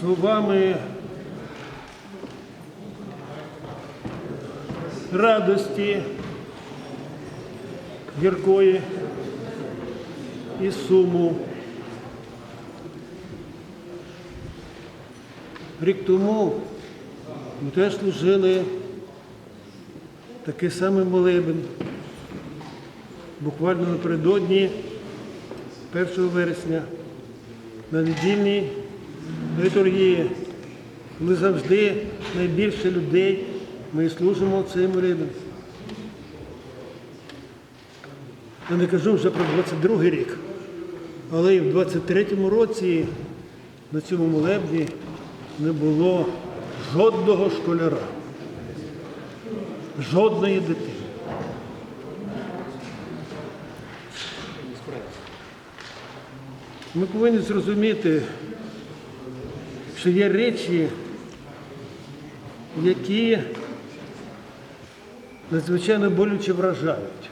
словами радості гіркої і суму. Рік тому ми теж служили такий самий молебен. Буквально напередодні 1 вересня на недільній літургії, коли завжди найбільше людей ми служимо цей молебен. Я не кажу вже про 22-й рік, але і в 23-му році на цьому молебні не було жодного школяра, жодної дитини. Ми повинні зрозуміти, що є речі, які надзвичайно болюче вражають.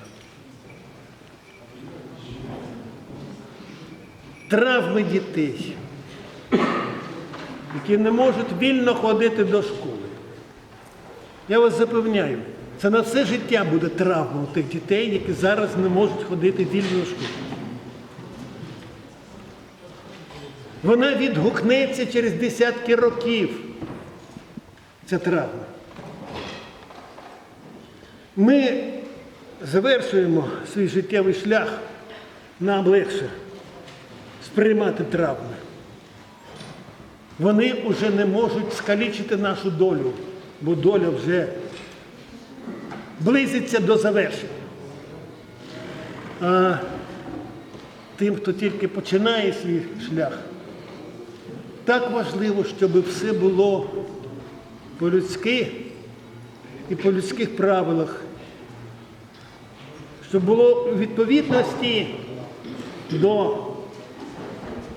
Травми дітей, які не можуть вільно ходити до школи. Я вас запевняю, це на все життя буде травма у тих дітей, які зараз не можуть ходити вільно до школи. Вона відгукнеться через десятки років. Ця травма. Ми завершуємо свій життєвий шлях, нам легше сприймати травми. Вони вже не можуть скалічити нашу долю, бо доля вже близиться до завершення. А тим, хто тільки починає свій шлях, так важливо, щоб все було по-людськи і по людських правилах, щоб було у відповідності до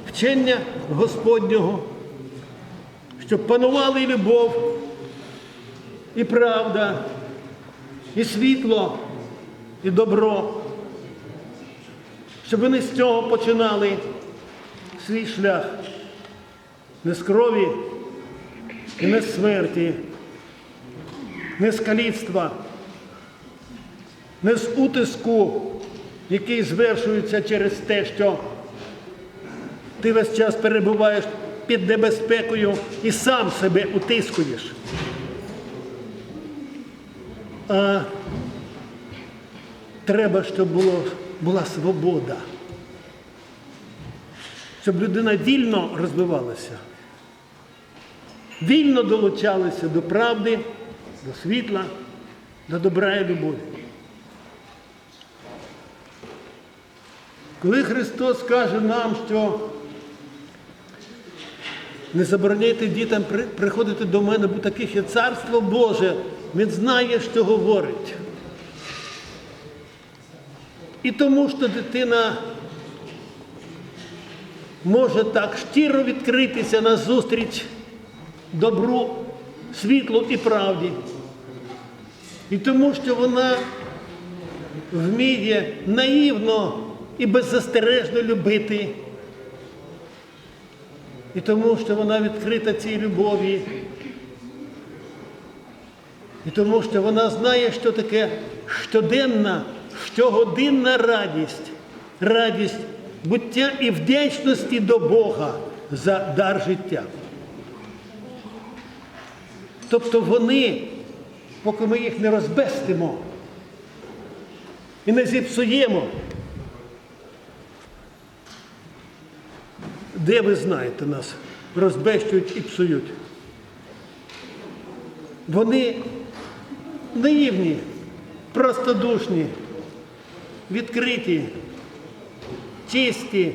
вчення Господнього, щоб панували і любов, і правда, і світло, і добро, щоб вони з цього починали свій шлях не з крові і не з смерті, не з каліцтва, не з утиску, який звершується через те, що ти весь час перебуваєш під небезпекою і сам себе утискуєш. А треба, щоб було, була свобода, щоб людина вільно розвивалася, вільно долучалася до правди, до світла, до добра і любові. Коли Христос каже нам, що не забороняйте дітям приходити до мене, бо таких є царство Боже, Він знає, що говорить. І тому, що дитина може так щиро відкритися на зустріч добру, світлу і правді. І тому, що вона вміє наївно і беззастережно любити. І тому, що вона відкрита цій любові. І тому, що вона знає, що таке щоденна, щогодинна радість, радість буття і вдячності до Бога за дар життя. Тобто вони, поки ми їх не розбестимо і не зіпсуємо, де ви знаєте нас, розбещують і псують. Вони наївні, простодушні, відкриті, чисті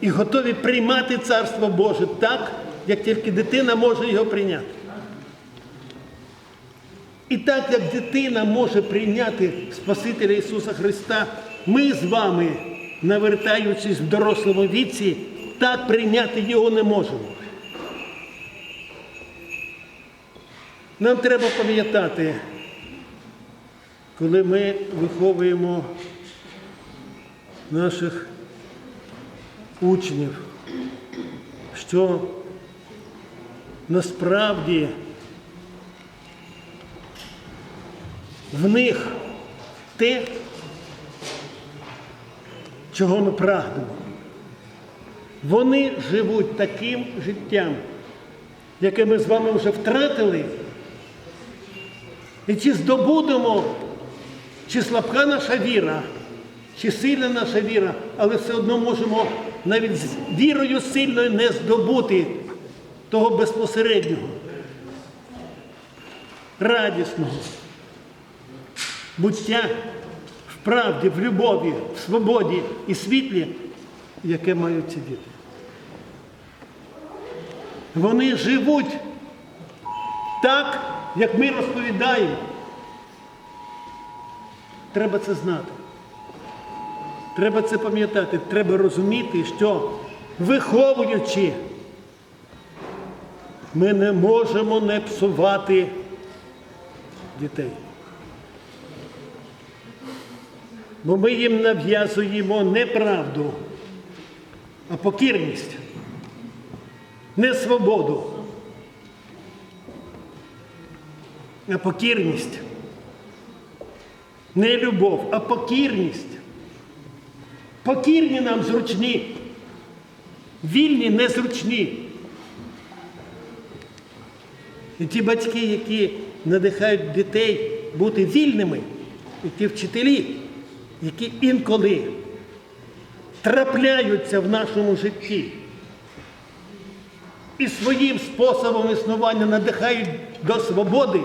і готові приймати Царство Боже так, як тільки дитина може його прийняти. І так як дитина може прийняти Спасителя Ісуса Христа, ми з вами, навертаючись в дорослому віці, так прийняти його не можемо. Нам треба пам'ятати, коли ми виховуємо наших учнів, що насправді в них те, чого ми прагнемо. Вони живуть таким життям, яке ми з вами вже втратили. І чи здобудемо, чи слабка наша віра, чи сильна наша віра, але все одно можемо навіть з вірою сильною не здобути того безпосереднього, радісного буття в правді, в любові, в свободі і світлі, яке мають ці діти. Вони живуть так, як ми розповідаємо. Треба це знати. Треба це пам'ятати. Треба розуміти, що виховуючи, ми не можемо не псувати дітей. Бо ми їм нав'язуємо не правду, а покірність, не свободу, а покірність. Не любов, а покірність. Покірні нам зручні, вільні незручні. І ті батьки, які надихають дітей бути вільними, і ті вчителі, які інколи трапляються в нашому житті і своїм способом існування надихають до свободи,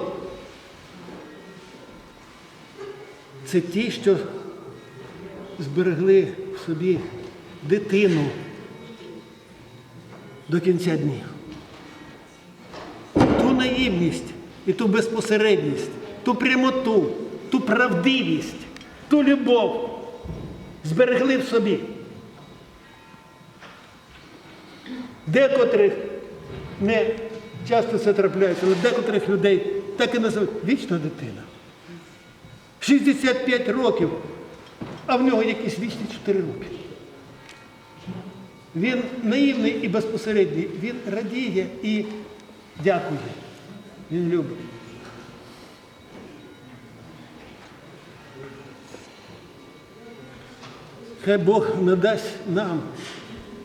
це ті, що зберегли в собі дитину до кінця днів. І ту безпосередність, ту прямоту, ту правдивість, ту любов зберегли в собі. Декотрих не часто це трапляється, але декотрих людей так і називають вічна дитина. 65 років, а в нього якісь вічні 4 роки. Він наївний і безпосередній, він радіє і дякує. Він любить. Хай Бог надасть нам,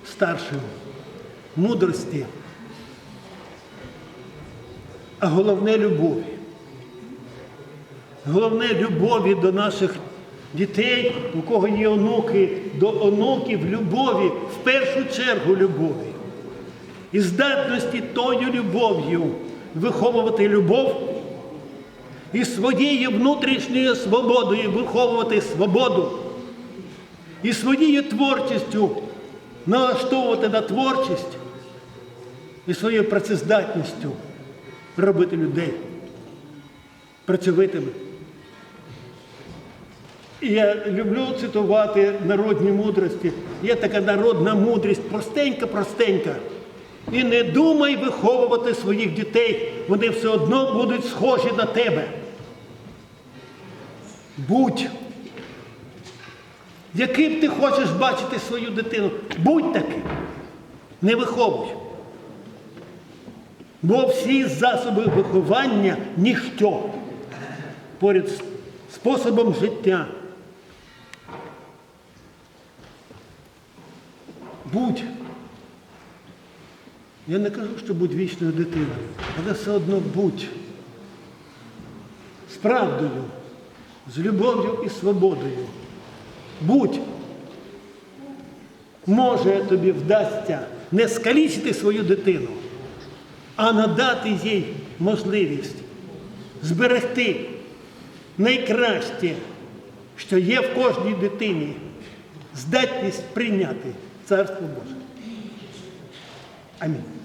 старшим, мудрості, а головне любові. Головне любові до наших дітей, у кого є онуки, до онуків любові, в першу чергу любові. І здатності тою любов'ю виховувати любов і своєю внутрішньою свободою виховувати свободу, і своєю творчістю налаштовувати на творчість і своєю працездатністю робити людей працьовитими. І я люблю цитувати народні мудрості. Є така народна мудрість, простенька-простенька. І не думай виховувати своїх дітей, вони все одно будуть схожі на тебе. Будь. Яким ти хочеш бачити свою дитину? Будь таким. Не виховуй. Бо всі засоби виховання ніщо поряд з способом життя. Будь. Я не кажу, що будь вічною дитиною, але все одно будь з правдою, з любов'ю і свободою. Будь. Може тобі вдасться не скалічити свою дитину, а надати їй можливість зберегти найкраще, що є в кожній дитині, здатність прийняти Царство Боже. Амінь.